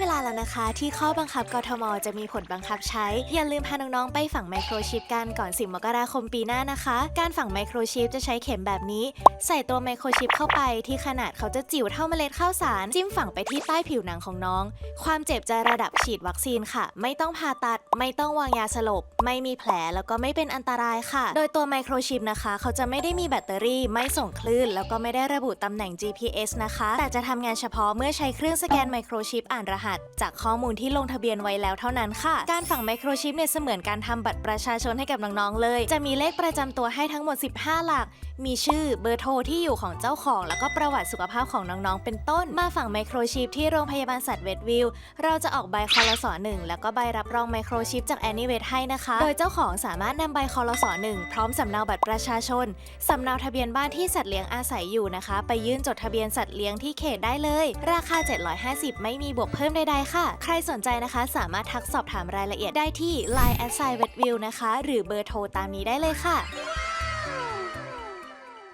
เวลาแล้วนะคะ ที่ข้อบังคับกทม จะมีผลบังคับใช้ อย่าลืมพาน้องๆไปฝังไมโครชิปกันก่อน10มกราคมปีหน้านะคะ การฝังไมโครชิปจะใช้เข็มแบบนี้ ใส่ตัวไมโครชิปเข้าไปที่ขนาดเขาจะจิ๋วเท่าเมล็ดข้าวสาร จิ้มฝังไปที่ใต้ผิวหนังของน้อง ความเจ็บจะระดับฉีดวัคซีนค่ะ ไม่ต้องผ่าตัด ไม่ต้องวางยาสลบ ไม่มีแผลแล้วก็ไม่เป็นอันตรายค่ะ โดยตัวไมโครชิปนะคะ เขาจะไม่ได้มีแบตเตอรี่ ไม่ส่งคลื่น แล้วก็ไม่ได้ระบุตำแหน่ง GPS นะคะ แต่จะทำงานเฉพาะเมื่อใช้เครื่องสแกนไมโครชิปอ่านรหัสจากข้อมูลที่ลงทะเบียนไว้แล้วเท่านั้นค่ะ การฝังไมโครชิปเนี่ยเสมือนการทำบัตรประชาชนให้กับน้องๆเลย จะมีเลขประจำตัวให้ทั้งหมด 15 หลัก มีชื่อเบอร์โทรที่อยู่ของเจ้าของ แล้วก็ประวัติสุขภาพของน้องๆ เป็นต้น มาฝังไมโครชิปที่โรงพยาบาลสัตว์เวดวิลเราจะออกใบคอรสหนึ่งแล้วก็ใบรับรองไมโครชิปจากแอนนิเวทให้นะคะ โดยเจ้าของสามารถนำใบคอรสหนึ่งพร้อมสำเนาบัตรประชาชนสำเนาทะเบียนบ้านที่สัตว์เลี้ยงอาศัยอยู่นะคะ ไปยื่นจดทะเบียนสัตว์เลี้ยงที่เขตได้เลย ราคา 750 ไม่มีบวกเพิ่มใดค่ะ ใครสนใจนะคะ สามารถทักสอบถามรายละเอียดได้ที่ Line at s i v e t v i e w นะคะ หรือเบอร์โทรตามนี้ได้เลยค่ะ